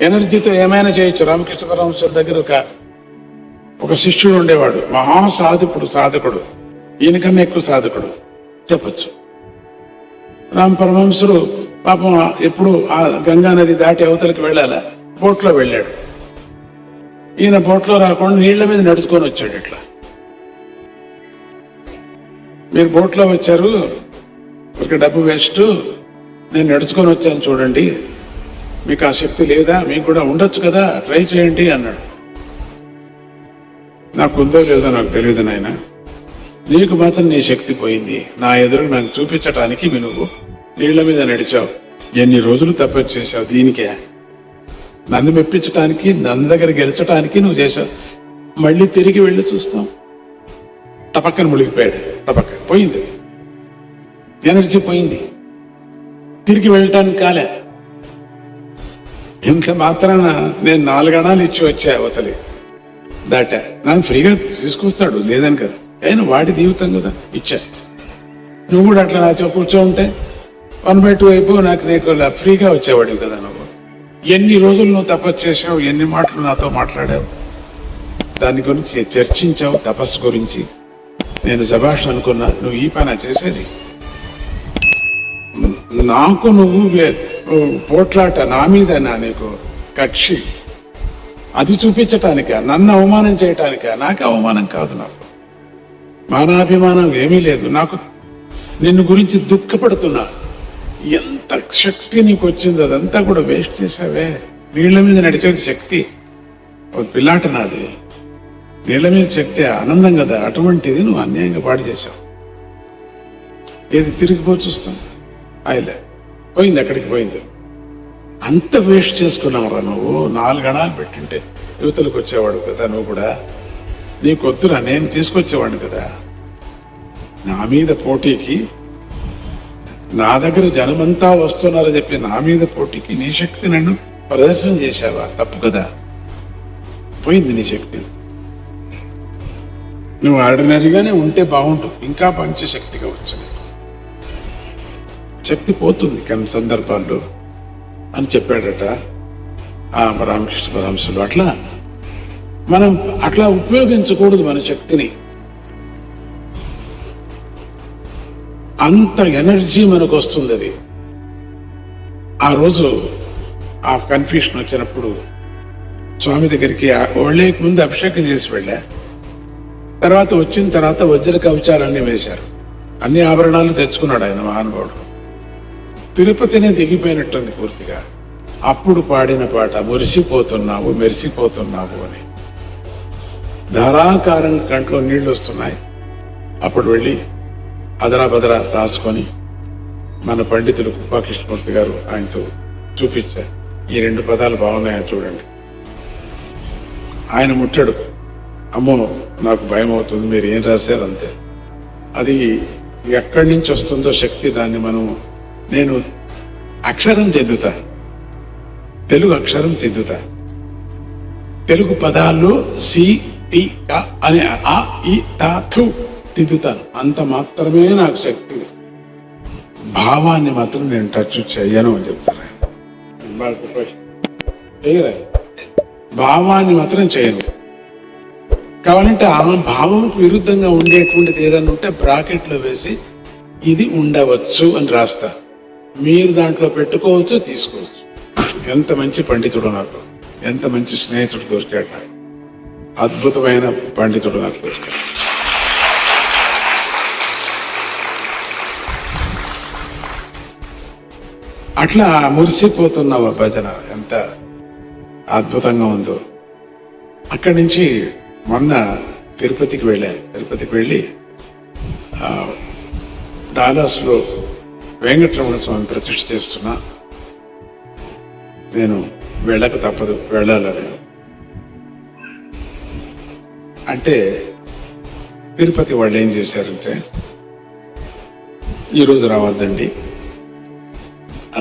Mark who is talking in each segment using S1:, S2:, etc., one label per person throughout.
S1: ఎనర్జీతో ఏమైనా చేయొచ్చు. రామకృష్ణ పరమహంస దగ్గర ఒక ఒక శిష్యుడు ఉండేవాడు. మహా సాధకుడు. సాధకుడు ఈయనకన్నా ఎక్కువ సాధకుడు. చెప్పచ్చు. రామ పరమహంసుడు పాపం ఎప్పుడు ఆ గంగా నది దాటి అవతలకి వెళ్ళాలా? బోట్లో వెళ్ళాడు. ఈయన బోట్లో రాకుండా నీళ్ళ మీద నడుచుకొని వచ్చాడు ఇట్లా. మీరు బోట్లో వచ్చారు ఒక డబ్బు వేస్ట్. నేను నడుచుకొని వచ్చాను చూడండి. మీకు ఆ శక్తి లేదా? మీకు కూడా ఉండొచ్చు కదా? ట్రై చేయండి అన్నాడు. నాకు ఉందో లేదో నాకు తెలియదు నాయన. నీకు మాత్రం నీ శక్తి పోయింది. నా ఎదురు నాకు చూపించటానికి నువ్వు నీళ్ళ మీద నడిచావు. ఎన్ని రోజులు తపస్సు చేశావు దీనికే? నన్ను మెప్పించటానికి నన్ను దగ్గర గెలిచటానికి నువ్వు చేశావు. మళ్ళీ తిరిగి వెళ్ళి చూస్తాం. టపక్కన మునిగిపోయాడు. టపక్క పోయింది. ఎనర్జీ పోయింది. తిరిగి వెళ్ళటానికి కాలే. ఇంత మాత్రాన నేను నాలుగణాలు ఇచ్చి వచ్చా అవతలి. దాటా. నన్ను ఫ్రీగా తీసుకొస్తాడు లేదని కదా. అయినా వాడి జీవితం కదా ఇచ్చా. నువ్వు కూడా అట్లా నాతో కూర్చో ఉంటే వన్ బై టూ అయిపో నాకు నీకు ఫ్రీగా వచ్చేవాడివి కదా నువ్వు. ఎన్ని రోజులు నువ్వు తపస్సు చేసావు ఎన్ని మాటలు నాతో మాట్లాడావు. దాని గురించి చర్చించావు తపస్సు గురించి. నేను శభాష్ అనుకున్నా నువ్వు ఈ పని చేసేది. నాకు నువ్వు పోట్లాట నా మీద నా నీకు కక్షి. అది చూపించటానిక? నన్ను అవమానం చేయటానిక? నాకు అవమానం కాదు నాకు. మానాభిమానం ఏమీ లేదు. నాకు నిన్ను గురించి దుఃఖపడుతున్నా. ఎంత శక్తి నీకు వచ్చింది అదంతా కూడా వేస్ట్ చేసావే నీళ్ళ మీద నడిచేది శక్తి. ఒక పిల్లాట నాది. నీళ్ళ మీద శక్తి ఆనందం కదా. అటువంటిది నువ్వు అన్యాయంగా పాడు చేశావు. ఏది తిరిగిపో చూస్తాం. ఆయలే. పోయింది ఎక్కడికి? పోయింది. అంత వేస్ట్ చేసుకున్నావురా నువ్వు. నాలుగు గణాలు పెట్టింటే యువతలకు వచ్చేవాడు కదా నువ్వు కూడా. నీకు వద్దురా నేను తీసుకొచ్చేవాడిని కదా. నా మీద పోటీకి నా దగ్గర జనమంతా వస్తున్నారని చెప్పి నా మీద పోటీకి నీ శక్తి నన్ను ప్రదర్శన చేశావా? తప్పు కదా. పోయింది నీ శక్తి. నువ్వు ఆర్డినరీగానే ఉంటే బాగుంటుంది ఇంకా పంచ శక్తిగా వచ్చింది. శక్తి పోతుంది కొన్ని సందర్భాల్లో అని చెప్పాడట ఆ రామకృష్ణ పరమశులు అట్లా మనం అట్లా ఉపయోగించకూడదు మన శక్తిని. అంత ఎనర్జీ మనకు వస్తుంది అది. ఆ రోజు ఆ కన్ఫ్యూషన్ వచ్చినప్పుడు స్వామి దగ్గరికి ఆ- ముందు అభిషేకం చేసి వెళ్ళా. తర్వాత వచ్చిన తర్వాత వజ్ర కవచాలన్నీ వేశారు. అన్ని ఆభరణాలు తెచ్చుకున్నాడు ఆయన మహానుభావుడు. తిరుపతినే దిగిపోయినట్టుంది పూర్తిగా. అప్పుడు పాడిన పాట మురిసిపోతున్నావు మెరిసిపోతున్నావు అని. ధారాకారం కంట్లో నీళ్ళు వస్తున్నాయి. అప్పుడు వెళ్ళి అదరా బదరా రాసుకొని మన పండితులు కృష్ణమూర్తి గారు ఆయనతో చూపించారు ఈ రెండు పదాలు బాగున్నాయని చూడండి. ఆయన ముట్టాడు. అమ్మో నాకు భయం అవుతుంది మీరు ఏం రాశారు అంతే. అది ఎక్కడి నుంచి వస్తుందో శక్తి దాన్ని మనం నేను అక్షరం దిద్దుతా తెలుగు అక్షరం దిద్దుతా తెలుగు పదాల్లో సి టి అనే ఆ ఈ తాథు తిద్దుతాను అంత మాత్రమే నాకు శక్తి. భావాన్ని మాత్రం నేను టచ్ చెయ్యను అని చెప్తాను భావాన్ని మాత్రం చేయను. కావాలంటే ఆ భావంకు విరుద్ధంగా ఉండేటువంటిది ఏదైనా ఉంటే బ్రాకెట్లో వేసి ఇది ఉండవచ్చు అని రాస్తా. మీరు దాంట్లో పెట్టుకోవచ్చు తీసుకోవచ్చు. ఎంత మంచి పండితుడు నాకు. ఎంత మంచి స్నేహితుడు దొరికాడు నాకు. అద్భుతమైన పండితుడు నాకు దొరికాడు. అట్లా మురిసిపోతున్న భజన. ఎంత అద్భుతంగా ఉందో. అక్కడి నుంచి మొన్న తిరుపతికి వెళ్ళాను తిరుపతికి వెళ్ళి డాలర్స్లో డాలాస్లో వెంకటరమణ స్వామి ప్రతిష్ఠ చేస్తున్నా నేను వెళ్ళక తప్పదు వెళ్ళాలని. అంటే తిరుపతి వాళ్ళు ఏం చేశారంటే ఈరోజు రావద్దండి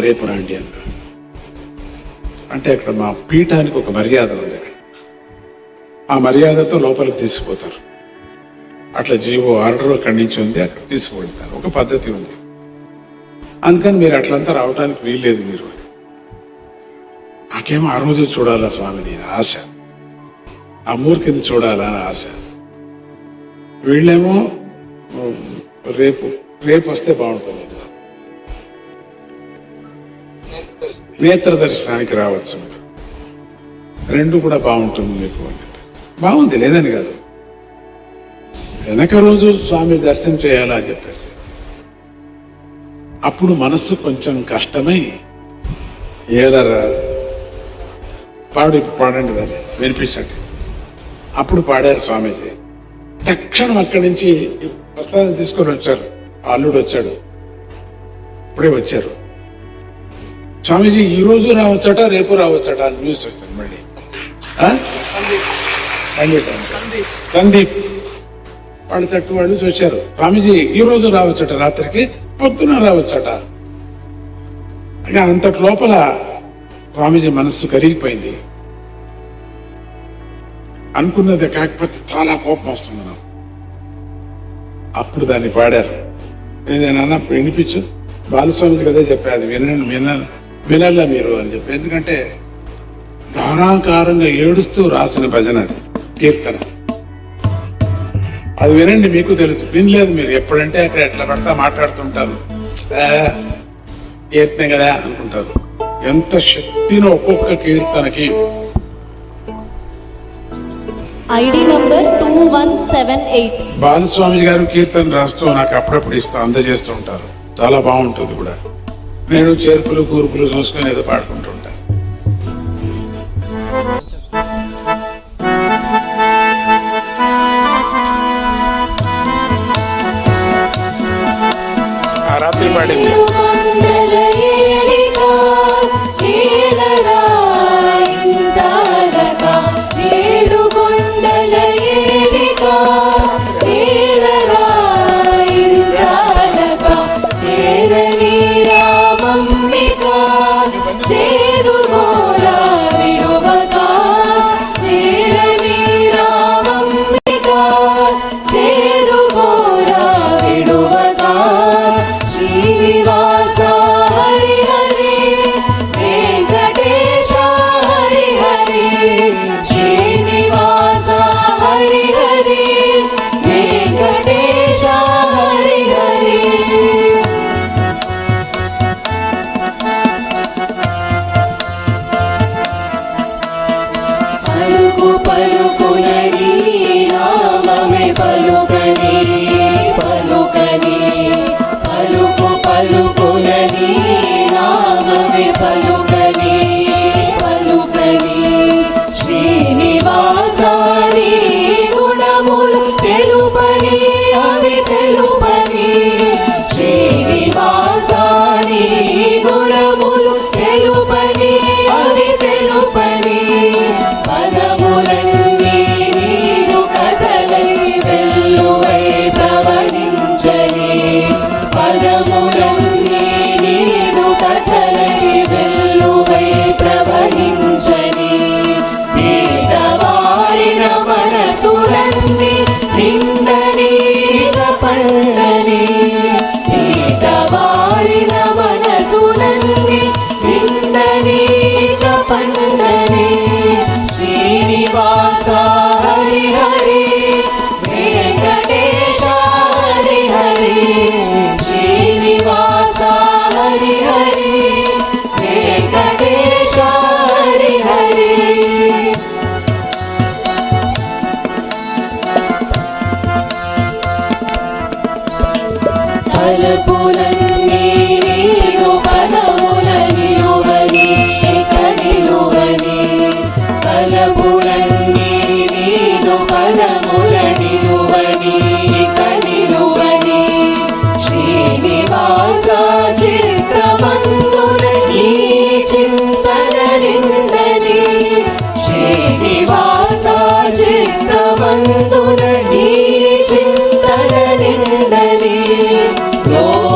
S1: రేపు రాండి అన్నారు అంటే అక్కడ మా పీఠానికి ఒక మర్యాద ఉంది. ఆ మర్యాదతో లోపలికి తీసుకుపోతారు అట్లా జీవో ఆర్డర్ అక్కడి నుంచి ఉంది అక్కడ తీసుకువెళ్తారు ఒక పద్ధతి ఉంది. అందుకని మీరు అట్లంతా రావడానికి వీల్లేదు మీరు. నాకేమో ఆ రోజు చూడాలా స్వామిని ఆశ. ఆ మూర్తిని చూడాలని ఆశ. వీళ్ళేమో రేపు రేపు వస్తే బాగుంటుంది. నేత్ర దర్శనానికి రావచ్చు మీరు. రెండు కూడా బాగుంటుంది మీకు అని బాగుంది లేదని కాదు. వెనక రోజు స్వామి దర్శనం చేయాలా అని చెప్పేసి. అప్పుడు మనస్సు కొంచెం కష్టమై ఏదరా పాడు పాడండి దాన్ని వినిపించండి. అప్పుడు పాడారు స్వామీజీ. తక్షణం అక్కడి నుంచి ప్రసాదం తీసుకొని వచ్చారు. అల్లుడు వచ్చాడు. ఇప్పుడే వచ్చారు. స్వామీజీ ఈ రోజు రావచ్చట రేపు రావచ్చట అని న్యూస్ వచ్చింది మళ్ళీ. సందీప్. వాళ్ళు తట్టు వాళ్ళు చూశారు. స్వామీజీ ఈ రోజు రావచ్చట రాత్రికి? పొద్దున రావచ్చట. అంటే అంతటి లోపల స్వామీజీ మనస్సు కరిగిపోయింది. అనుకున్నది కాకపోతే చాలా కోపం వస్తుంది నాకు అప్పుడు దాన్ని పాడారు. ఏదైనా వినిపించు. బాలస్వామికి అదే చెప్పారు అది వినండి వినను వినాలా మీరు అని చెప్పి. ఎందుకంటే ధారాకారంగా ఏడుస్తూ రాసిన భజన అది కీర్తన. అది వినండి మీకు తెలుసు. వినలేదు మీరు. ఎప్పుడంటే అక్కడ ఎట్లా పడతా మాట్లాడుతుంటారు. "ఆ, కీర్తన కదా అనుకుంటారు. ఎంత శక్తినో ఒక్కొక్క కీర్తనకి
S2: ID number two one seven eight.
S1: Balaswamy garu కీర్తన రాస్తూ నాకు అప్పుడప్పుడు ఇస్తూ అందజేస్తూ ఉంటారు. చాలా బాగుంటుంది కూడా. నేను చేర్పులు కూర్పులు చూసుకొని ఏదో పాడుకుంటూ
S2: పలుకునని నామమే పలుకని పలుకని పలుకు పలుకునని నామమే
S3: పలు glória.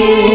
S2: you.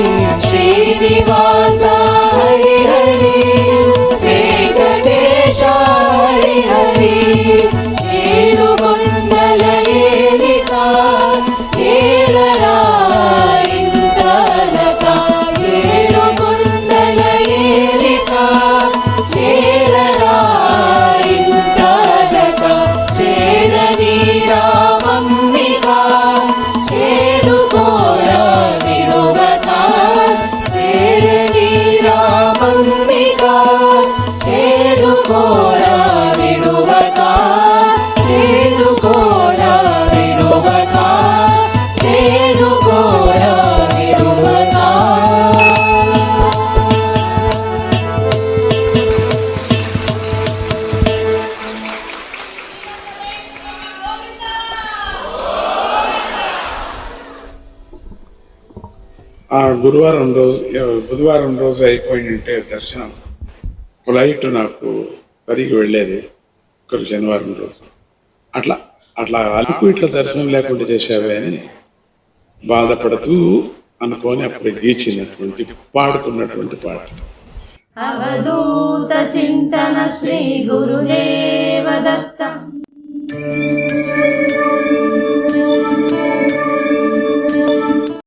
S2: గురువారం రోజు బుధవారం రోజు అయిపోయి ఉంటే దర్శనం. ఫ్లైట్ నాకు పరిగి వెళ్ళేది ఒక శనివారం రోజు. అట్లా అట్లా అలుపు ఇట్లా దర్శనం లేకుండా చేశావే అని బాధపడుతూ అనుకోని అప్పుడు గీచినటువంటి పాడుకున్నటువంటి పాట.
S3: అవధూత చింతన శ్రీ గురుదేవ దత్త